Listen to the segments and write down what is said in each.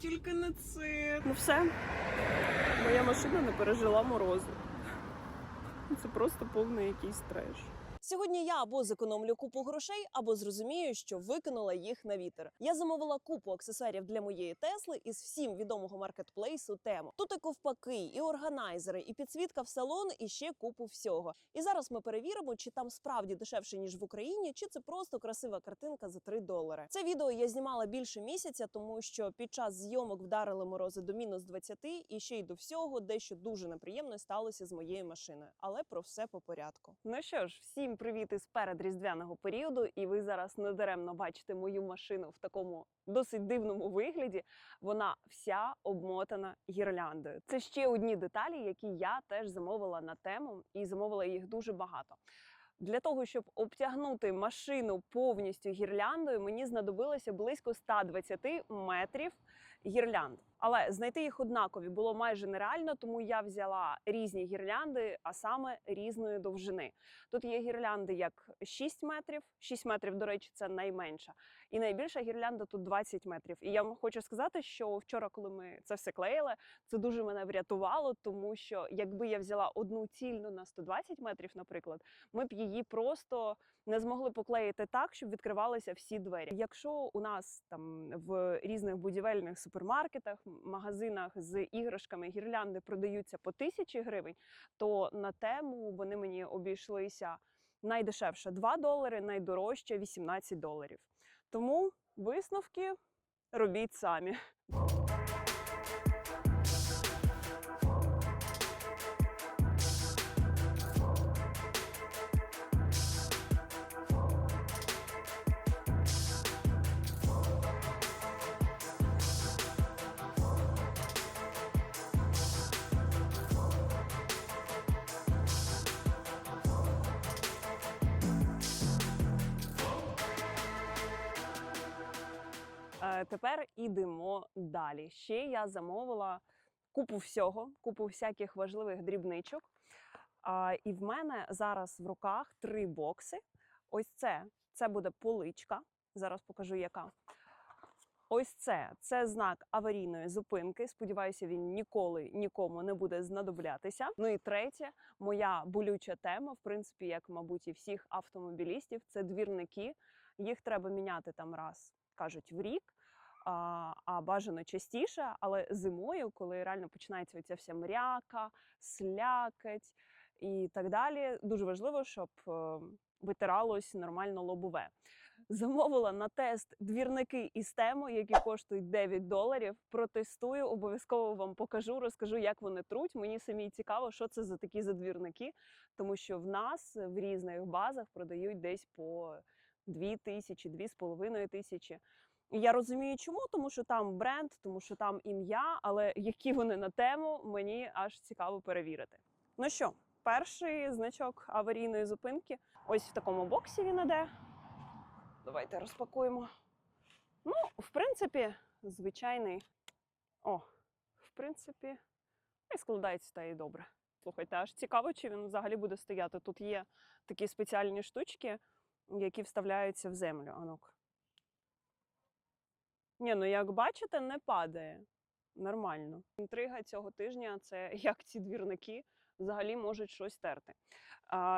тільки не це. Ну все, моя машина не пережила морозу. Це просто повний якийсь треш. Сьогодні я або зекономлю купу грошей, або зрозумію, що викинула їх на вітер. Я замовила купу аксесуарів для моєї Тесли із всім відомого маркетплейсу тему. Тут і ковпаки, і органайзери, і підсвітка в салон, і ще купу всього. І зараз ми перевіримо, чи там справді дешевше ніж в Україні, чи це просто красива картинка за 3 долари. Це відео я знімала більше місяця, тому що під час зйомок вдарили морози до мінус 20, і ще й до всього дещо дуже неприємне сталося з моєю машиною. Але про все по порядку. Ну що ж, всім привіт із передріздвяного періоду, і ви зараз недаремно бачите мою машину в такому досить дивному вигляді. Вона вся обмотана гірляндою. Це ще одні деталі, які я теж замовила на тему, і замовила їх дуже багато. Для того, щоб обтягнути машину повністю гірляндою, мені знадобилося близько 120 метрів гірлянд. Але знайти їх однакові було майже нереально, тому я взяла різні гірлянди, а саме різної довжини. Тут є гірлянди як 6 метрів, 6 метрів, до речі, це найменша. І найбільша гірлянда тут 20 метрів. І я вам хочу сказати, що вчора, коли ми це все клеїли, це дуже мене врятувало, тому що якби я взяла одну цільну на 120 метрів, наприклад, ми б її просто не змогли поклеїти так, щоб відкривалися всі двері. Якщо у нас там в різних будівельних супермаркетах, магазинах з іграшками гірлянди продаються по тисячі гривень, то на тему вони мені обійшлися найдешевше 2 долари, найдорожче 18 доларів. Тому висновки робіть самі. Тепер ідемо далі. Ще я замовила купу всього, купу всяких важливих дрібничок. А, І в мене зараз в руках три бокси. Ось це це буде поличка. Зараз покажу, яка. Ось це це знак аварійної зупинки. Сподіваюся, він ніколи нікому не буде знадоблятися. Ну і третє, моя болюча тема, в принципі, як мабуть, і всіх автомобілістів, це двірники. Їх треба міняти там раз, кажуть, в рік. А, а бажано частіше, але зимою, коли реально починається оця вся мряка, слякоть і так далі, дуже важливо, щоб е, витиралось нормально лобове. Замовила на тест двірники із тему, які коштують 9 доларів. Протестую, обов'язково вам покажу, розкажу, як вони труть. Мені самі цікаво, що це за такі задвірники, тому що в нас в різних базах продають десь по 2 тисячі, 2,5 тисячі. І Я розумію, чому, тому що там бренд, тому що там ім'я, але які вони на тему, мені аж цікаво перевірити. Ну що, перший значок аварійної зупинки. Ось в такому боксі він іде. Давайте розпакуємо. Ну, в принципі, звичайний. О, в принципі, і складається та і добре. Слухайте, аж цікаво, чи він взагалі буде стояти. Тут є такі спеціальні штучки, які вставляються в землю. Анук. Ні, ну як бачите, не падає. Нормально. Інтрига цього тижня це як ці двірники взагалі можуть щось терти.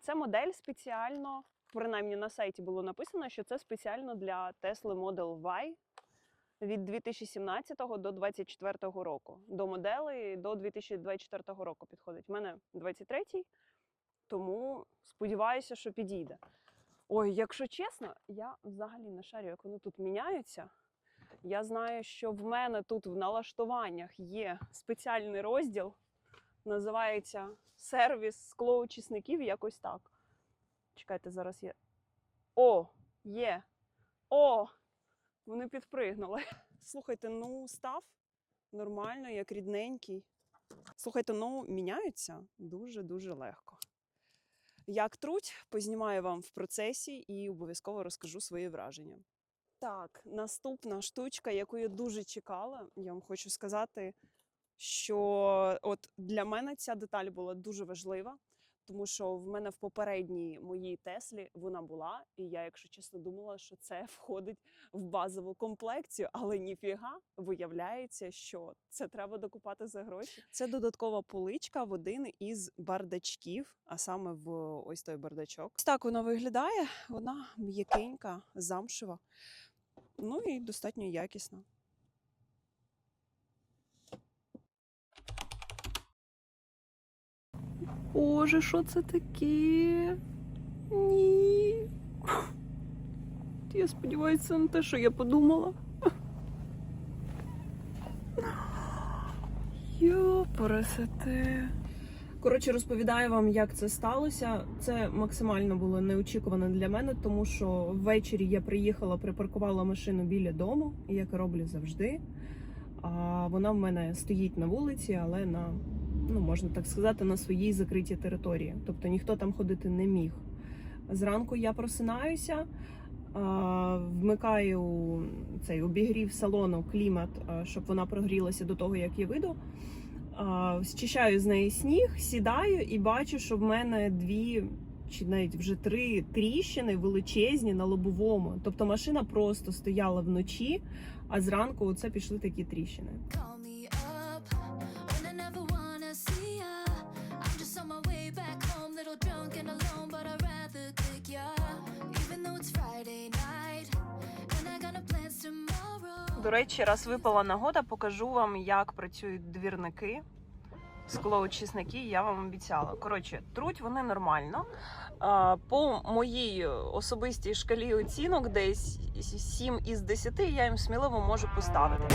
Це модель спеціально, принаймні на сайті було написано, що це спеціально для Tesla Model Y від 2017 до 2024 року. До моделей до 2024 року підходить. У мене 23-й, тому сподіваюся, що підійде. Ой, якщо чесно, я взагалі не шарю, як вони тут міняються. Я знаю, що в мене тут в налаштуваннях є спеціальний розділ, називається сервіс склоочисників, якось так. Чекайте, зараз є. О, є! О! Вони підпригнули. Слухайте, ну став нормально, як рідненький. Слухайте, ну міняються дуже-дуже легко. Як труть, познімаю вам в процесі і обов'язково розкажу свої враження. Так, наступна штучка, яку я дуже чекала, я вам хочу сказати, що от для мене ця деталь була дуже важлива, Тому що в мене в попередній моїй Теслі вона була, і я, якщо чесно, думала, що це входить в базову комплекцію, але ніфіга виявляється, що це треба докупати за гроші. Це додаткова поличка в один із бардачків, а саме в ось той бардачок. Ось так вона виглядає. Вона м'якенька, замшева, ну і достатньо якісна. Боже, що це таке? Ні. Я сподіваюся, це не те, що я подумала. Йопарасете. Коротше, розповідаю вам, як це сталося. Це максимально було неочікувано для мене, тому що ввечері я приїхала, припаркувала машину біля дому, як роблю завжди. А вона в мене стоїть на вулиці, але на ну можна так сказати, на своїй закритій території. Тобто ніхто там ходити не міг. Зранку я просинаюся, вмикаю цей обігрів салону, клімат, щоб вона прогрілася до того, як я вийду. Зчищаю з неї сніг, сідаю і бачу, що в мене дві чи навіть вже три тріщини величезні на лобовому. Тобто машина просто стояла вночі, а зранку оце пішли такі тріщини. До речі, раз випала нагода, покажу вам, як працюють двірники. Склоочисники, я вам обіцяла. Коротше, труть вони нормально. По моїй особистій шкалі оцінок, десь 7 із 10 я їм сміливо можу поставити.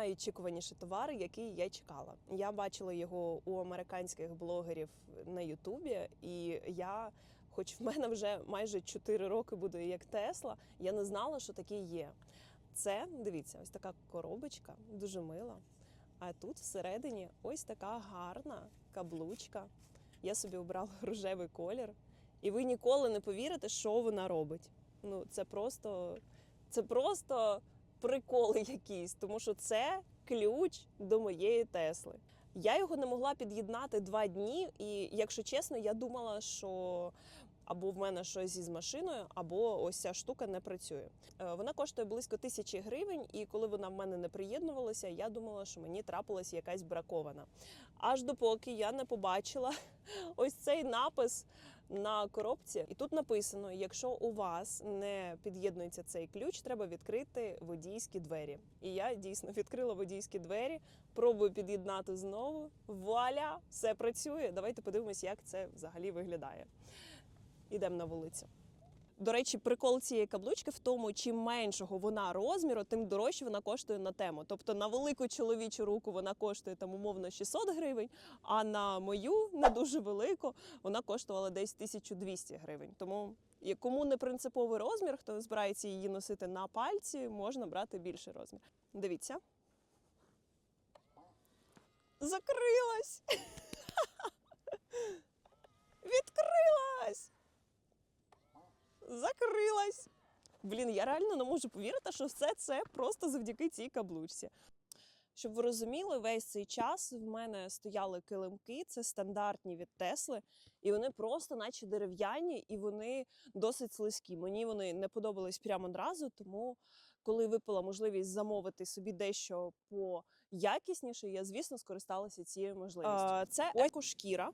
Це найочікуваніший товар, який я чекала. Я бачила його у американських блогерів на Ютубі, і я, хоч в мене вже майже 4 роки буде як Тесла, я не знала, що таке є. Це дивіться, ось така коробочка, дуже мила. А тут всередині ось така гарна каблучка. Я собі обрала рожевий колір, і ви ніколи не повірите, що вона робить. Ну, це просто, це просто приколи якісь, тому що це ключ до моєї Тесли. Я його не могла під'єднати два дні, і якщо чесно, я думала, що або в мене щось із машиною, або ось ця штука не працює. Е, Вона коштує близько тисячі гривень, і коли вона в мене не приєднувалася, я думала, що мені трапилась якась бракована. Аж допоки я не побачила ось цей напис на коробці, і тут написано: якщо у вас не під'єднується цей ключ, треба відкрити водійські двері. І я дійсно відкрила водійські двері, пробую під'єднати знову. Вуаля, все працює. Давайте подивимось, як це взагалі виглядає. Ідемо на вулицю. До речі, прикол цієї каблучки в тому, чим меншого вона розміру, тим дорожче вона коштує на тему. Тобто на велику чоловічу руку вона коштує там умовно 600 гривень, а на мою не дуже велику вона коштувала десь 1200 гривень. Тому кому не принциповий розмір, хто збирається її носити на пальці, можна брати більший розмір. Дивіться. Закрилась! Відкрилась! Закрилась! Блін, я реально не можу повірити, що все це просто завдяки цій каблучці. Щоб ви розуміли, весь цей час в мене стояли килимки, це стандартні від Тесли, і вони просто, наче дерев'яні, і вони досить слизькі. Мені вони не подобались прямо одразу, тому коли випала можливість замовити собі дещо поякісніше, я звісно скористалася цією можливістю. Це екошкіра,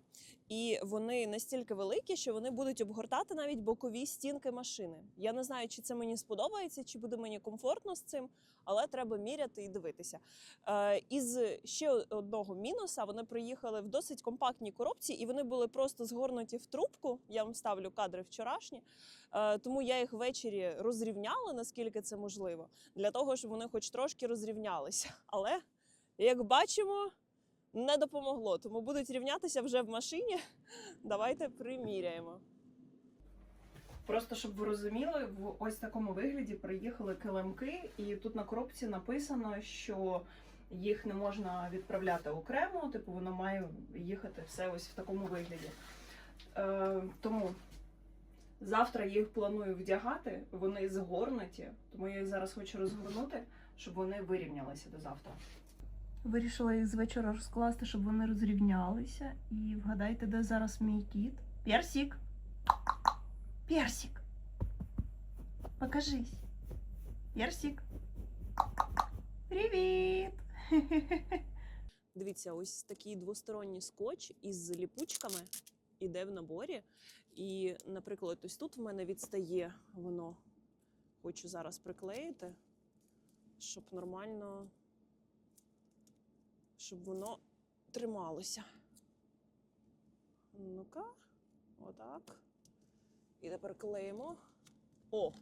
і вони настільки великі, що вони будуть обгортати навіть бокові стінки машини. Я не знаю, чи це мені сподобається, чи буде мені комфортно з цим, але треба міряти і дивитися. Е, із ще одного мінуса вони приїхали в досить компактній коробці, і вони були просто згорнуті в трубку. Я вам ставлю кадри вчорашні, е, тому я їх ввечері розрівняла, наскільки це можливо, для того, щоб вони хоч трошки розрівнялися. Але як бачимо, не допомогло. Тому будуть рівнятися вже в машині. Давайте приміряємо. Просто щоб ви розуміли, в ось такому вигляді приїхали килимки, і тут на коробці написано, що їх не можна відправляти окремо, типу воно має їхати все ось в такому вигляді. Е, тому завтра їх планую вдягати, вони згорнуті, тому я їх зараз хочу розгорнути, щоб вони вирівнялися до завтра. Вирішила їх з вечора розкласти, щоб вони розрівнялися. І вгадайте, де зараз мій кіт? Персик! Персик! Покажись. Персик. Привіт! Дивіться, ось такий двосторонній скотч із ліпучками іде в наборі. І, наприклад, ось тут в мене відстає воно. Хочу зараз приклеїти, щоб нормально, щоб воно трималося. Ну-ка, отак. І тепер клеїмо. О!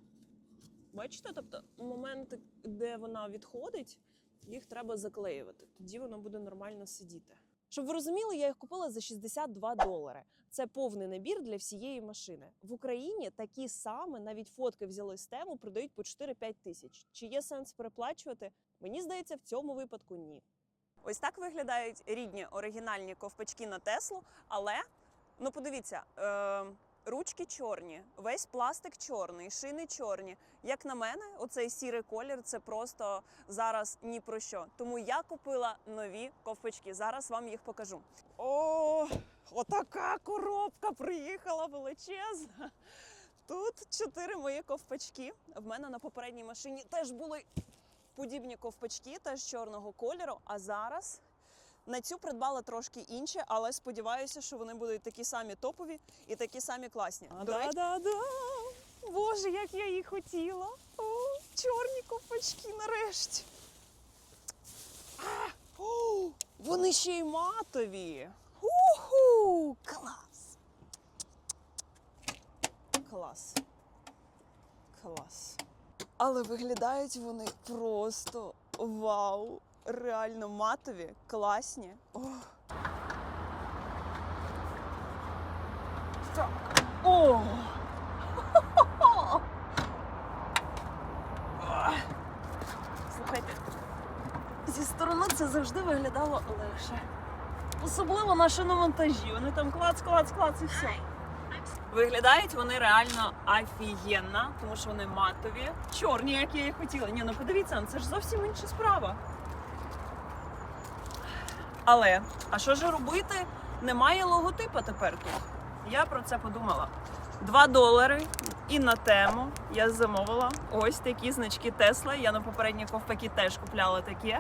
Бачите, тобто моменти, де вона відходить, їх треба заклеювати. Тоді воно буде нормально сидіти. Щоб ви розуміли, я їх купила за 62 долари. Це повний набір для всієї машини. В Україні такі саме, навіть фотки взяли з тему, продають по 4-5 тисяч. Чи є сенс переплачувати? Мені здається, в цьому випадку ні. Ось так виглядають рідні оригінальні ковпачки на Теслу, але ну подивіться. Е- Ручки чорні, весь пластик чорний, шини чорні. Як на мене, оцей сірий колір це просто зараз ні про що. Тому я купила нові ковпачки. Зараз вам їх покажу. О, отака коробка приїхала величезна. Тут чотири мої ковпачки. В мене на попередній машині теж були подібні ковпачки, теж чорного кольору. А зараз на цю придбала трошки інші, але сподіваюся, що вони будуть такі самі топові і такі самі класні. Да-да-да! Боже, як я їх хотіла! О, чорні ковпачки нарешті. А, о, вони ще й матові. Уху! Клас! Клас. Клас. Але виглядають вони просто вау! Реально матові, класні. Так. О! Слухайте, зі сторони це завжди виглядало легше. Особливо на шиномонтажі. Вони там клац, клац, клац і все. Виглядають вони реально офігенно, тому що вони матові, чорні, як я і хотіла. Ні, ну подивіться, ну це ж зовсім інша справа. Але, а що ж робити? Немає логотипа тепер тут. Я про це подумала. 2 долари і на тему я замовила ось такі значки Тесла. Я на попередній ковпаки теж купляла такі.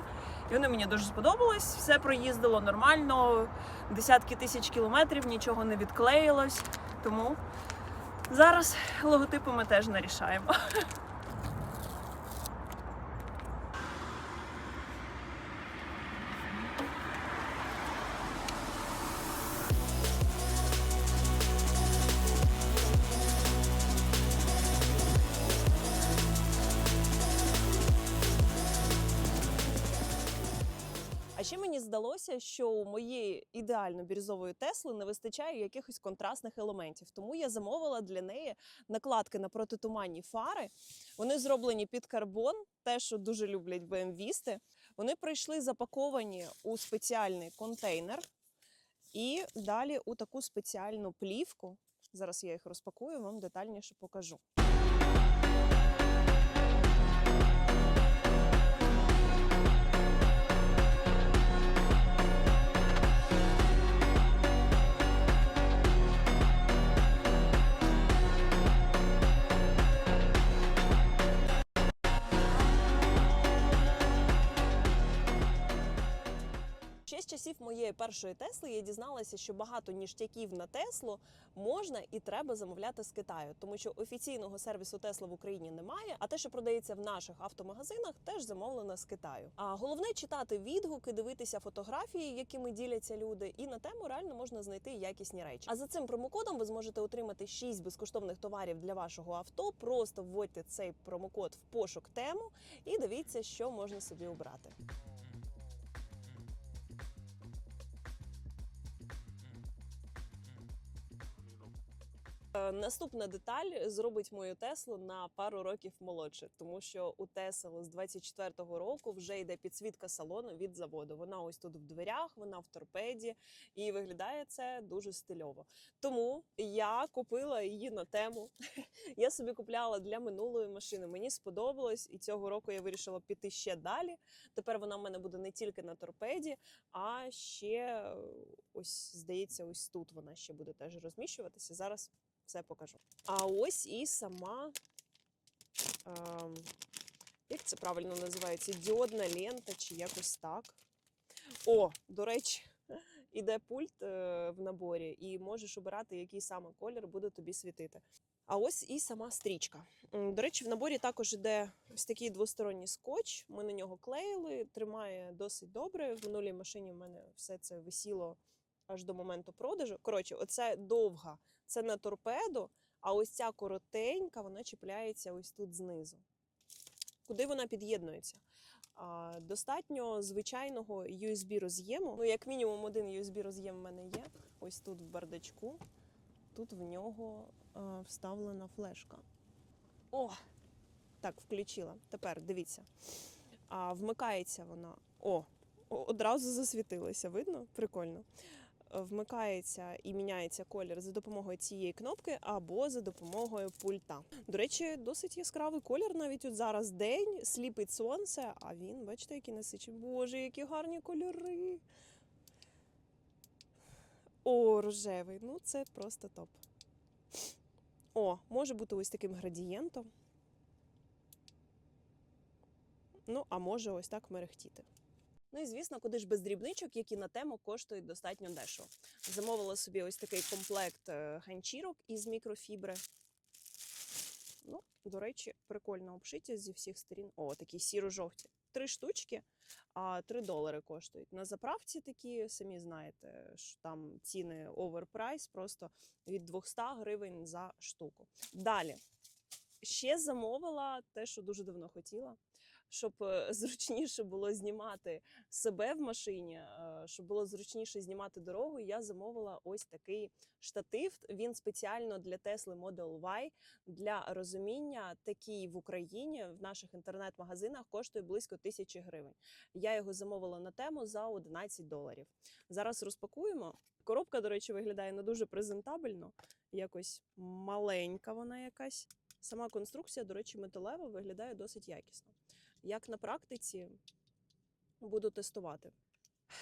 І вони мені дуже сподобались. Все проїздило нормально, десятки тисяч кілометрів, нічого не відклеїлось. Тому зараз логотипи ми теж нарішаємо. здалося, що у моєї ідеально бірюзової Тесли не вистачає якихось контрастних елементів. Тому я замовила для неї накладки на протитуманні фари. Вони зроблені під карбон, те, що дуже люблять BMW-сти. Вони прийшли запаковані у спеціальний контейнер і далі у таку спеціальну плівку. Зараз я їх розпакую, вам детальніше покажу. Часів моєї першої Тесли я дізналася, що багато ніштяків на Теслу можна і треба замовляти з Китаю, тому що офіційного сервісу Тесла в Україні немає. А те, що продається в наших автомагазинах, теж замовлено з Китаю. А головне читати відгуки, дивитися фотографії, якими діляться люди, і на тему реально можна знайти якісні речі. А за цим промокодом ви зможете отримати 6 безкоштовних товарів для вашого авто. Просто вводьте цей промокод в пошук тему і дивіться, що можна собі обрати. Наступна деталь зробить мою Теслу на пару років молодше, тому що у Тесл з 24-го року вже йде підсвітка салону від заводу. Вона ось тут в дверях, вона в торпеді, і виглядає це дуже стильово. Тому я купила її на тему. Я собі купляла для минулої машини. Мені сподобалось, і цього року я вирішила піти ще далі. Тепер вона в мене буде не тільки на торпеді, а ще е, ось здається, ось тут вона ще буде теж розміщуватися. Зараз все покажу. А ось і сама. ем, як це правильно називається? Діодна лента чи якось так. О, до речі, іде пульт е, в наборі, і можеш обирати, який саме колір буде тобі світити. А ось і сама стрічка. До речі, в наборі також іде ось такий двосторонній скотч. Ми на нього клеїли, тримає досить добре. В минулій машині в мене все це висіло аж до моменту продажу. Коротше, оце довга, це на торпеду, а ось ця коротенька, вона чіпляється ось тут знизу. Куди вона під'єднується? Достатньо звичайного USB роз'єму. Ну, як мінімум, один USB роз'єм в мене є. Ось тут в бардачку. Тут в нього вставлена флешка. О! Так, включила. Тепер дивіться. А, вмикається вона. О- Одразу засвітилася, видно? Прикольно. Вмикається і міняється колір за допомогою цієї кнопки або за допомогою пульта. До речі, досить яскравий колір. Навіть от зараз день сліпить сонце, а він, бачите, який насичений. Боже, які гарні кольори. О, рожевий. Ну, це просто топ. О, може бути ось таким градієнтом. Ну, а може ось так мерехтіти. Ну і звісно, куди ж без дрібничок, які на тему коштують достатньо дешево. Замовила собі ось такий комплект е, ганчірок із мікрофібри. Ну, до речі, прикольно обшиття зі всіх сторін. О, такі сіро-жовті. Три штучки, а 3 долари коштують. На заправці такі, самі знаєте, що там ціни оверпрайс, просто від 200 гривень за штуку. Далі. Ще замовила те, що дуже давно хотіла, щоб е, зручніше було знімати себе в машині, е, щоб було зручніше знімати дорогу. Я замовила ось такий штатив. Він спеціально для Tesla Model Y. Для розуміння, такий в Україні в наших інтернет-магазинах коштує близько тисячі гривень. Я його замовила на тему за 11 доларів. Зараз розпакуємо. Коробка, до речі, виглядає не дуже презентабельно, якось маленька вона якась. Сама конструкція, до речі, металева виглядає досить якісно. Як на практиці буду тестувати.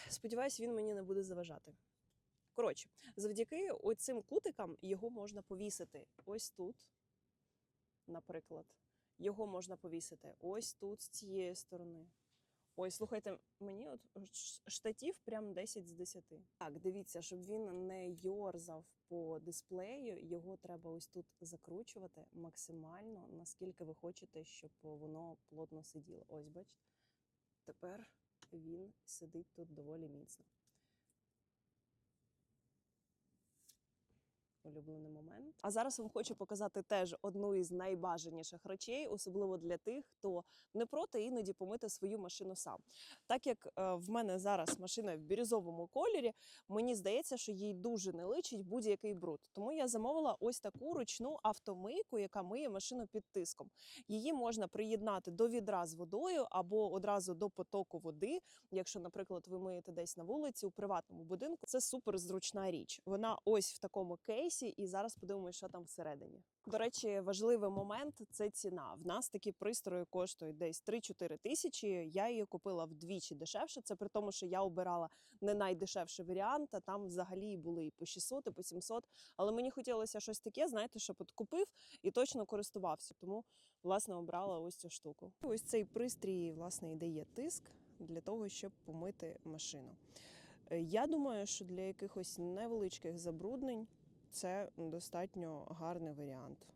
Сподіваюсь, він мені не буде заважати. Коротше, завдяки оцим кутикам його можна повісити ось тут, наприклад. Його можна повісити ось тут, з цієї сторони. Ой, слухайте, мені от штатів прям 10 з 10. Так, дивіться, щоб він не йорзав по дисплею, його треба ось тут закручувати максимально, наскільки ви хочете, щоб воно плотно сиділо. Ось, бачите. Тепер він сидить тут доволі міцно. Улюблений момент. А зараз вам хочу показати теж одну із найбажаніших речей, особливо для тих, хто не проти іноді помити свою машину сам. Так як е, в мене зараз машина в бірюзовому кольорі, мені здається, що їй дуже не личить будь-який бруд. Тому я замовила ось таку ручну автомийку, яка миє машину під тиском. Її можна приєднати до відра з водою або одразу до потоку води. Якщо, наприклад, ви миєте десь на вулиці у приватному будинку, це супер зручна річ. Вона ось в такому кейсі, і зараз подивимося, що там всередині. До речі, важливий момент це ціна. В нас такі пристрої коштують десь 3-4 тисячі. Я її купила вдвічі дешевше. Це при тому, що я обирала не найдешевший варіант, а там взагалі були і по 600, і по 700. Але мені хотілося щось таке, знаєте, щоб от купив і точно користувався. Тому власне обрала ось цю штуку. Ось цей пристрій, власне, і дає тиск для того, щоб помити машину. Е, Я думаю, що для якихось невеличких забруднень це достатньо гарний варіант.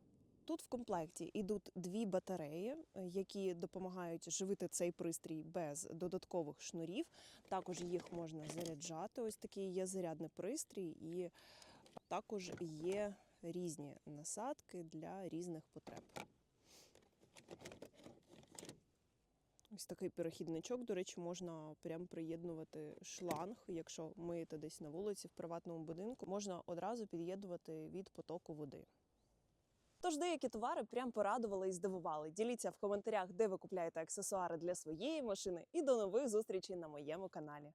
Тут в комплекті йдуть дві батареї, які допомагають живити цей пристрій без додаткових шнурів. Також їх можна заряджати. Ось такий є зарядний пристрій, і також є різні насадки для різних потреб. Ось такий перехідничок, до речі, можна прям приєднувати шланг, якщо миєте десь на вулиці в приватному будинку, можна одразу під'єднувати від потоку води. Тож деякі товари прям порадували і здивували. Діліться в коментарях, де ви купляєте аксесуари для своєї машини, і до нових зустрічей на моєму каналі.